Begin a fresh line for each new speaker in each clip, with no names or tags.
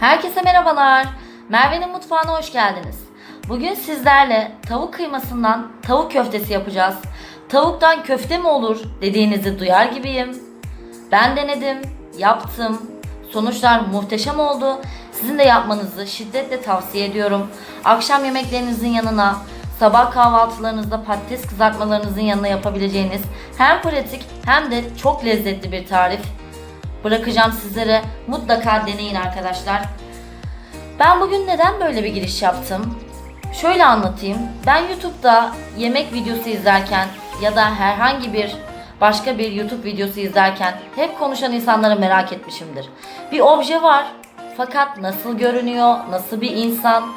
Herkese merhabalar. Merve'nin mutfağına hoş geldiniz. Bugün sizlerle tavuk kıymasından tavuk köftesi yapacağız. Tavuktan köfte mi olur dediğinizi duyar gibiyim. Ben denedim, yaptım. Sonuçlar muhteşem oldu. Sizin de yapmanızı şiddetle tavsiye ediyorum. Akşam yemeklerinizin yanına, sabah kahvaltılarınızda patates kızartmalarınızın yanına yapabileceğiniz hem pratik hem de çok lezzetli bir tarif. Bırakacağım sizlere mutlaka deneyin arkadaşlar. Ben bugün neden böyle bir giriş yaptım? Şöyle anlatayım. Ben YouTube'da yemek videosu izlerken ya da herhangi bir başka bir YouTube videosu izlerken hep konuşan insanları merak etmişimdir. Bir obje var fakat nasıl görünüyor, nasıl bir insan?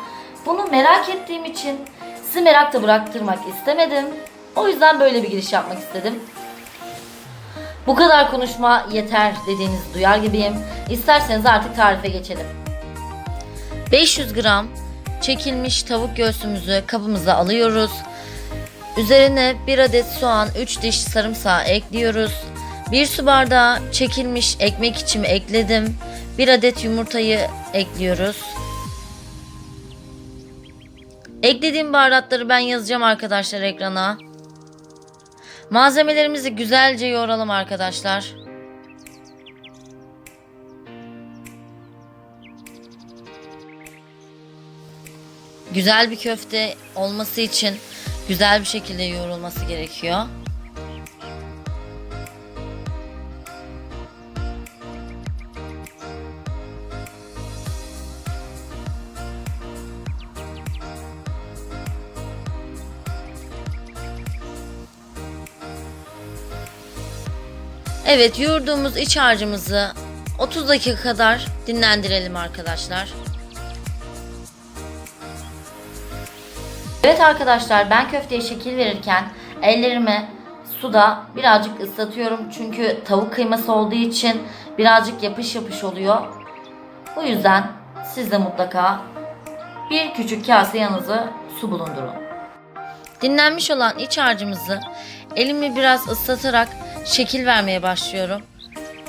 Bunu merak ettiğim için sizi merakta bıraktırmak istemedim. O yüzden böyle bir giriş yapmak istedim. Bu kadar konuşma yeter dediğinizi duyar gibiyim. İsterseniz artık tarife geçelim. 500 gram çekilmiş tavuk göğsümüzü kabımıza alıyoruz. Üzerine 1 adet soğan, 3 diş sarımsağı ekliyoruz. 1 su bardağı çekilmiş ekmek içimi ekledim. 1 adet yumurtayı ekliyoruz. Eklediğim baharatları ben yazacağım arkadaşlar ekrana. Malzemelerimizi güzelce yoğuralım arkadaşlar. Güzel bir köfte olması için güzel bir şekilde yoğrulması gerekiyor. Evet yoğurduğumuz iç harcımızı 30 dakika kadar dinlendirelim arkadaşlar. Evet arkadaşlar ben köfteye şekil verirken ellerimi suda birazcık ıslatıyorum. Çünkü tavuk kıyması olduğu için birazcık yapış yapış oluyor. Bu yüzden siz de mutlaka bir küçük kase yanınıza su bulundurun. Dinlenmiş olan iç harcımızı elimi biraz ıslatarak şekil vermeye başlıyorum.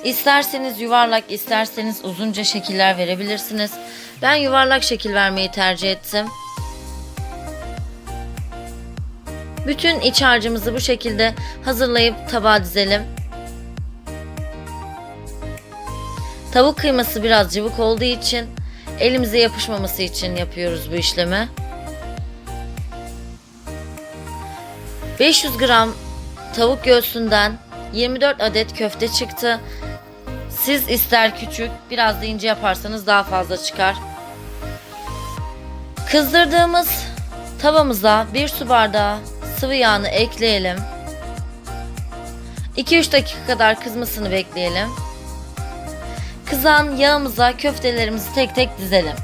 İsterseniz yuvarlak, isterseniz uzunca şekiller verebilirsiniz. Ben yuvarlak şekil vermeyi tercih ettim. Bütün iç harcımızı bu şekilde hazırlayıp tabağa dizelim. Tavuk kıyması biraz cıvık olduğu için elimize yapışmaması için yapıyoruz bu işlemi. 500 gram tavuk göğsünden 24 adet köfte çıktı. Siz ister küçük, biraz da ince yaparsanız daha fazla çıkar. Kızdırdığımız tavamıza 1 su bardağı sıvı yağını ekleyelim. 2-3 dakika kadar kızmasını bekleyelim. Kızan yağımıza köftelerimizi tek tek dizelim.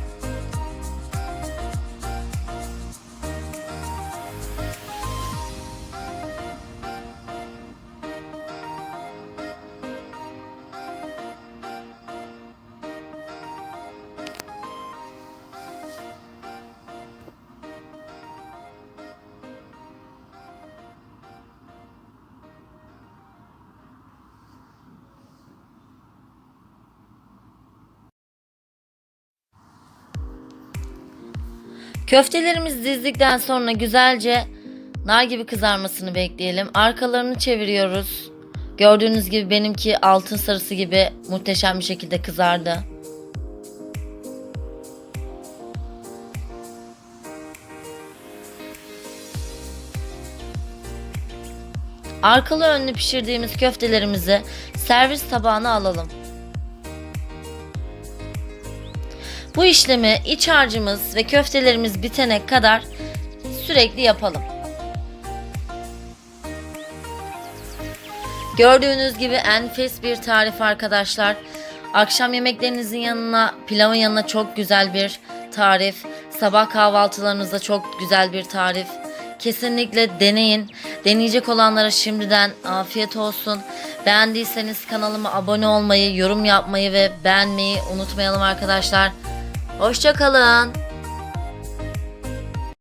Köftelerimizi dizdikten sonra güzelce nar gibi kızarmasını bekleyelim. Arkalarını çeviriyoruz. Gördüğünüz gibi benimki altın sarısı gibi muhteşem bir şekilde kızardı. Arkalı önlü pişirdiğimiz köftelerimizi servis tabağına alalım. Bu işlemi iç harcımız ve köftelerimiz bitene kadar sürekli yapalım. Gördüğünüz gibi enfes bir tarif arkadaşlar. Akşam yemeklerinizin yanına, pilavın yanına çok güzel bir tarif. Sabah kahvaltılarınızda çok güzel bir tarif. Kesinlikle deneyin. Deneyecek olanlara şimdiden afiyet olsun. Beğendiyseniz kanalıma abone olmayı, yorum yapmayı ve beğenmeyi unutmayalım arkadaşlar. Hoşçakalın.